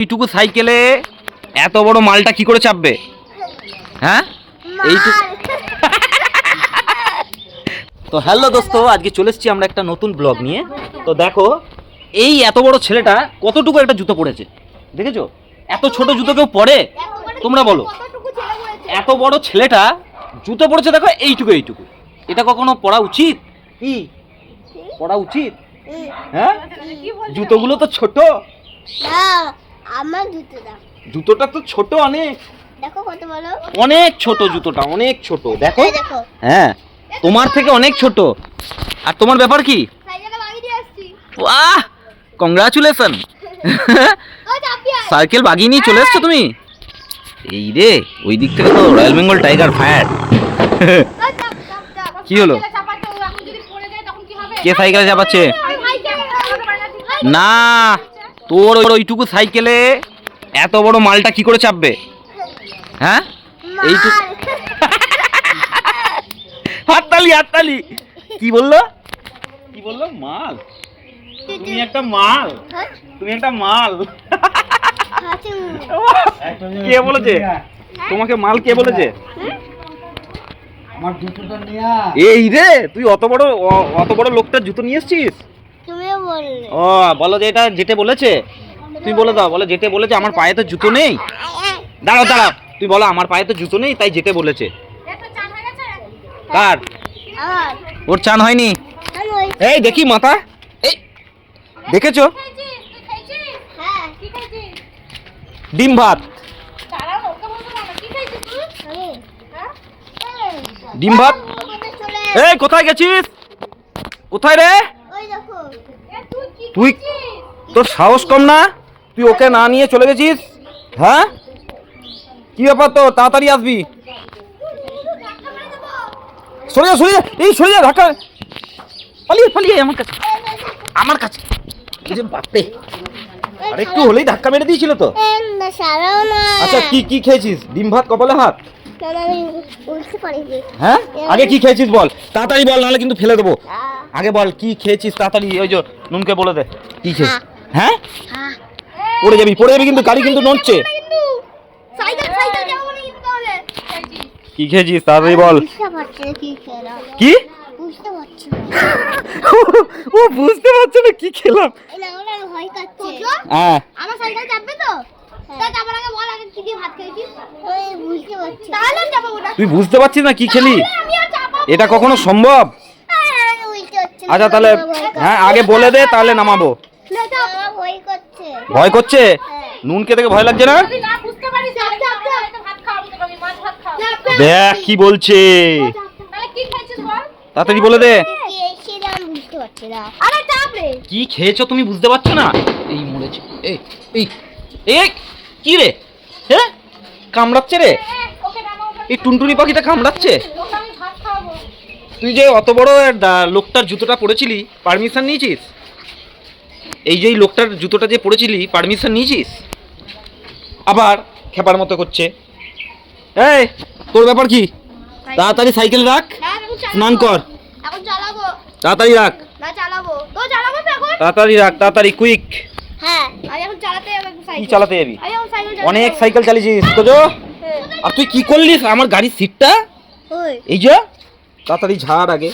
এইটুকু সাইকেলে এত বড় মালটা কি করে চাপবে? হ্যাঁ? এইটুকু তো হ্যালো দোস্ত আজকে চলে এসেছি আমরা একটা নতুন ব্লগ নিয়ে। তো দেখো এই এত বড় ছেলেটা কতটুকু একটা জুতো পড়েছে? দেখেছ? এত ছোট জুতো কেউ পরে? তোমরা বলো। এত বড় ছেলেটা জুতো পড়েছে দেখো এইটুকু এইটুকু। এটা কখনো পড়া উচিত? কি? পড়া উচিত? হ্যাঁ? জুতোগুলো তো ছোট। না আমার জুতো দাও জুতোটা তো ছোট অনেক। দেখো কত বলো? অনেক ছোট জুতোটা অনেক ছোট। দেখো। হ্যাঁ তোমার থেকে অনেক ছোট। আর তোমার ব্যাপার কি? বাহ! কংগ্রাচুলেশন সাইকেল বাগিয়ে নিয়ে চলে এসছো তুমি? এই রে ওই দিক থেকে তো রয়্যাল বেঙ্গল টাইগার ফায়ার কি হলো? কি সাইকেলে চাপাচ্ছে? না। তোর ওইটুকু সাইকেলে এত বড় মালটা কি করে চাপবে? হ্যাঁ? এইটুকু হাততালি হাততালি। কি বলল? কি বলল? মাল। তুমি একটা মাল। হ্যাঁ? তুমি একটা মাল। কে বলেছে? তোমাকে মাল কে বলেছে? আমার জুতোটা নিয়ে আয়। এই রে তুই অত বড় অত বড় লোকটার জুতো নিয়ে এসছিস? বললে? ও বলো যে এটা যেতে বলেছে? তুই বলে দাও বলো যেতে বলেছে আমার পায়ে তো জুতো নেই। দাঁড়াও দাঁড়াও তুই বলো আমার পায়ে তো জুতো নেই তাই যেতে বলেছে। কার? ওর চান হয়নি? এই দেখি মাথা। এই দেখেছ? হ্যাঁ। ডিম ভাত। ডিম ভাত। এই কোথায় গেছিস? কোথায় রে? ওই দেখো। তুই তোর সাহস কম না? তুই ওকে না নিয়ে চলে গেছিস? হ্যাঁ? কি ব্যাপার তো তাড়াতাড়ি আসবি। সরে যা সরে যা। এই সরে যা ধাক্কা। পালিয়ে পালিয়ে আমার কাছে। আমার কাছে। এই যে বাপরে। আর একটু হলেই ধাক্কা মেরে দিয়েছিল তো। আচ্ছা কি কি খেয়েছিস? ডিম ভাত কপালে হাত। হ্যাঁ? আগে কি খেয়েছিস বল? তাড়াতাড়ি বল নাহলে কিন্তু ফেলে দেবো। আগে বল কি খেয়েছিস তাড়াতাড়ি? ওই যে নুনকে বলে দে। কি খেয়েছিস? হ্যাঁ। আহ। পড়ে যাবি পড়ে যাবি কিন্তু গাড়ি কিন্তু নড়ছে। কিন্তু। সাইকেল সাইকেল যাব না কিন্তু তাহলে কি খেয়েছিস তাড়াতাড়ি বল। বুঝতে পারছি না কি ও বুঝতে পারছে না কি খেলাম। হ্যাঁ। আমার সাইকেল চাপবে তো? তাই যাবার আগে বল আগে কি দিয়ে ভাত খেয়েছিস? ওই বুঝতে পারছি তাহলে যাব ওটা তুই বুঝতে পারছিস না কি খেলি? এটা কখনো সম্ভব আমি বুঝতে পারছি না আচ্ছা তাহলে হ্যাঁ আগে বলে দে, তাহলে নামাবো। ভয় করছে। নুনকে থেকে ভয় লাগছে না? দেখ, কি বলছে। তাড়াতাড়ি বলে দে। কি খেয়েছো তুমি বুঝতে পারছ না? এই মরেছে। এই এই, কি রে? হ্যাঁ? কামড়াচ্ছে রে? এই টুনটুনি পাখিটা কামড়াচ্ছে ওকে আমি ভাত খাওয়াবো তুই যে অত বড় লোকটার জুতোটা পরেছিলি পারমিশন নিয়েছিস? এই যে লোকটার জুতোটা যে পরেছিলি পারমিশন নিয়েছিস? আবার খেপার মতো করছে। এই তোর ব্যাপার কি? তাড়াতাড়ি সাইকেল রাখ। স্নান কর। তাড়াতাড়ি রাখ। তো তো তাড়াতাড়ি রাখ তাড়াতাড়ি কুইক হ্যাঁ কি চালাতে যাবি অনেক সাইকেল চালিয়েছিস তোজো আর তুই কি করলিস? আমার গাড়ির সিটটা এই যে। তাড়াতাড়ি ঝাড় আগে।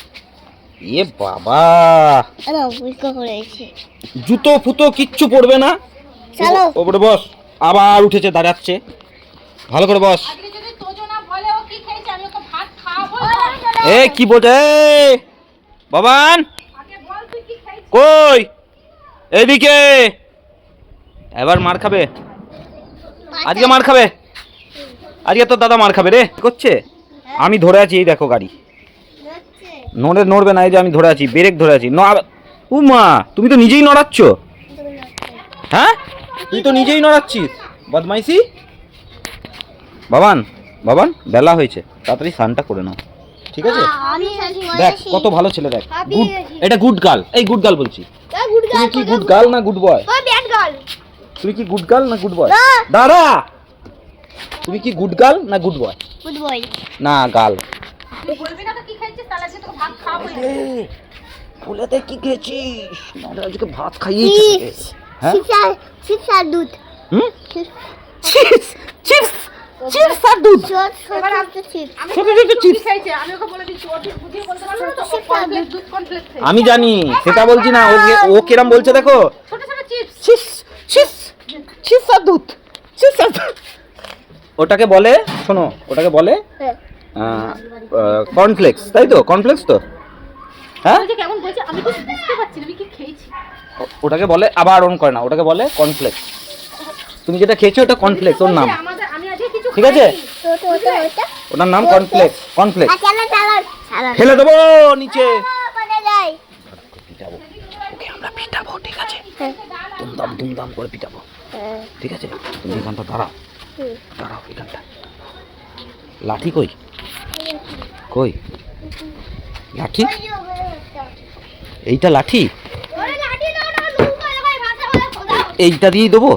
এ বাবা! আরে বুঝতে পড়েছে জুতো ফুতো কিচ্ছু পড়বে না। চলো। ওপরে বস আবার উঠেছে দাঁড়াচ্ছে। ভালো করে বস। আজকে যদি তোজো না বলে ও কি খেয়েছে আমি ওকে ভাত খাওয়াবো। এ কি বলছে? বাবান আগে বল তুই কি খাইছিস কই? এদিকে এবার মার খাবে। আজকে মার খাবে। আজকে তোর দাদা মার খাবে রে। করছে? আমি ধরে আছি এই দেখো গাড়ি। নড়ে নড়বে না এই যে আমি ধরে আছি ব্রেক ধরে আছি। উ মা তুমি তো নিজেই নড়াচ্ছ? হ্যাঁ? তুই তো নিজেই নড়াচ্ছিস। বদমাইশি? বাবান বাবান বেলা হয়েছে। তাড়াতাড়ি স্নানটা করে নাও। ঠিক আছে? দেখ কত ভালো ছেলে দেখ। গুড এটা গুড গার্ল। এই গুড গার্ল বলছি। তুমি কি গুড গার্ল না গুড বয়? তুমি কি গুড গার্ল না গুড বয়। দাদা তুমি কি গুড গার্ল না গুড বয়? Good boy. না গার্ল। ফুলেতে কি খেয়েছিস? আজকে ভাত খাইয়েছিস হ্যাঁ? চিপস আর দুধ। হুম? চিপস। চিপস চিপস আর দুধ। চিপস। আমি ছোট ছোট চিপস। খাইছে আমি ওকে বলে দিচ্ছি ও ঠিক বুঝিয়ে বলতে পারবে না তো? ও দুধ। কমপ্লেক্স আমি জানি সেটা বলছি না ও ও কিরম বলছে দেখো। ছোট ছোট চিপস। চিপস চিপস চিপস আর দুধ চিপস আর দুধ। ওটাকে বলে শোনো ওটাকে বলে কর্নফ্লেক্স তাই তো? কর্নফ্লেক্স তো? হ্যাঁ? বলছে কেমন বলছে? আমি তো বুঝতে পারছি না আমি কি খেয়েছি? ওটাকে বলে আবার অন করে না ওটাকে বলে কর্নফ্লেক্স তুমি যেটা খেয়েছো ওটা কর্নফ্লেক্স ওর নাম। আমাদের আমি আজকে কিছু ঠিক আছে? ওটার নাম কর্নফ্লেক্স কর্নফ্লেক্স চালা চালা ফেলে দেবো নিচে। কোথায় যাই। পিটাবো ওকে আমরা পিটাবো ঠিক আছে? হ্যাঁ। দুমদাম দুমদাম করে পিটাবো। হ্যাঁ। ঠিক আছে? তুমি এখানটা দাঁড়াও। হুম। দাঁড়াও এখানটা লাঠি কই? কই? লাঠি। এইটা লাঠি। এইটা দিয়েই দেবো?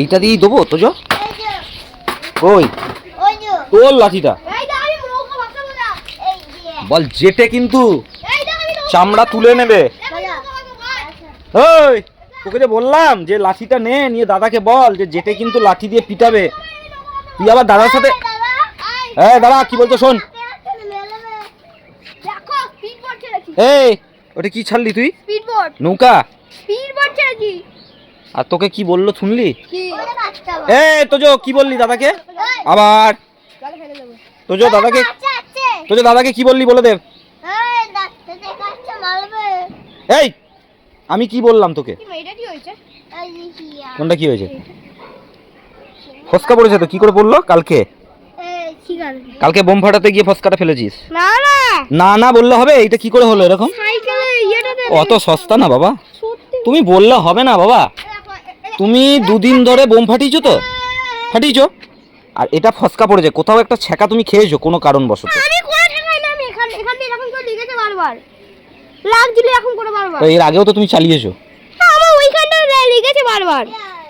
এইটা দিয়েই দেবো তো যো কই? তোর লাঠিটা? বল, জেটে কিন্তু চামড়া তুলে নেবে। ওই তোকে যে বললাম যে লাঠিটা নে, নিয়ে দাদাকে বল যে জেটে কিন্তু লাঠি দিয়ে পিটাবে। তুই আবার দাদার সাথে এই দাদা, কি বলছো শোন। এই ওটা কি ছাড়লি তুই? নৌকা? আর তোকে কি বলল শুনলি? কি? ওরে বাচ্চা এই তোজো কি বললি দাদাকে? আবার। তোজো দাদাকে তোজো দাদাকে কি বললি বলে দে। এই ডাক্তার দেখাচ্ছে মারবে। এই আমি কি বললাম তোকে? কোনটা কি হয়েছে? ফসকা পড়েছে তো কি করে পড়ল কালকে? কালকে বোম ফাটাতে গিয়ে ফসকাটা ফেলেছিস না না না না বললে হবে এটা কি করে হলো এরকম সাইকেলে ইয়েটাতে অত সস্তা না বাবা তুমি বললে হবে না বাবা তুমি দুদিন ধরে বোম ফাটিয়েছো তো ফাটিয়েছো আর এটা ফসকা পড়েছে কোথাও একটা ছ্যাঁকা তুমি খেয়েছো কোনো কারণবশত আমি কোয়া ঠেকাই না আমি এখান এখান দিয়ে এরকম করে লিখেছে বারবার লাগছিল এরকম করে বারবার তো এর আগেও তো তুমি চালিয়েছো হ্যাঁ, আমার ওইখানটা লিখেছে বারবার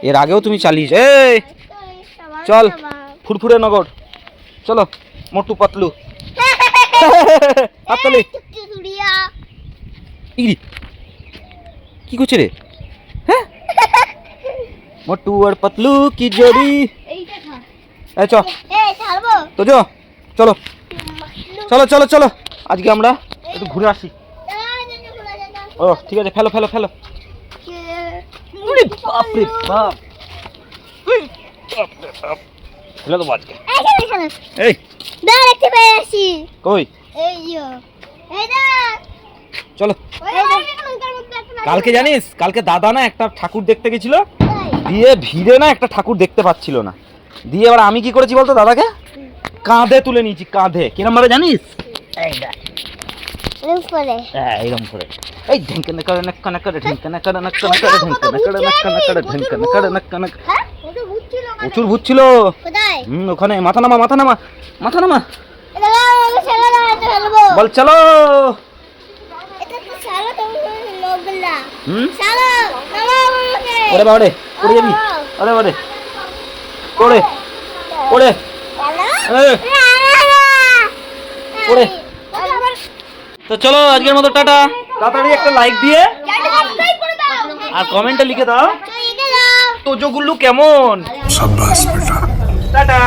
এর আগেও তুমি চালিয়েছো এই চল ফুরফুরে নগর চলো মোটু পাতলু। হাততালি ইগরি কি করছে রে? হ্যাঁ? মোটু আর পাতলু কি জড়ি এইটা এই চ। তো যো চলো। চলো চলো চলো। আজকে আমরা একটু ঘুরে আসি। ও ঠিক আছে ফেলো ফেলো ফেলো। ওরে বাপ রে বাপ। উই, বাপ রে বাপ। ফেলে দেবো আজকে। এই দাঁড়া দেখতে পেয়ে আসি। কই? এই এই চলো। কালকে জানিস কালকে দাদা না একটা ঠাকুর দেখতে গেছিল? দিয়ে ভিড়ে না একটা ঠাকুর দেখতে পাচ্ছিল না। দিয়ে এবার আমি কি করেছি বলতো দাদাকে? কাঁধে তুলে নিয়েছি কাঁধে। কিরম ভাবে জানিস? এরকম করে। হ্যাঁ করে। এই ঢেঙ্কানা করে নাক্কা নাক্কা রে ঢেঙ্কানা করে নাক্কা নাক্কা রে ঢেঙ্কানা করে নাক্কা নাক্কা রে ঢেঙ্কানা করে নাক্কা নাক্কা হ্যাঁ ওখানে। প্রচুর ভূত ছিল। হুম ওখানে মাথা নামা মাথা নামা মাথা নামা। বল চলো। ছাড়ো, নামাও আমাকে। পড়ে যাবি? আরে বাবারে পড়ে পড়ে। তো চলো আজকের মতো টাটা তাড়াতাড়ি একটা লাইক দিয়ে আর কমেন্টে লিখে দাও তোজো গুল্লু কেমন টাটা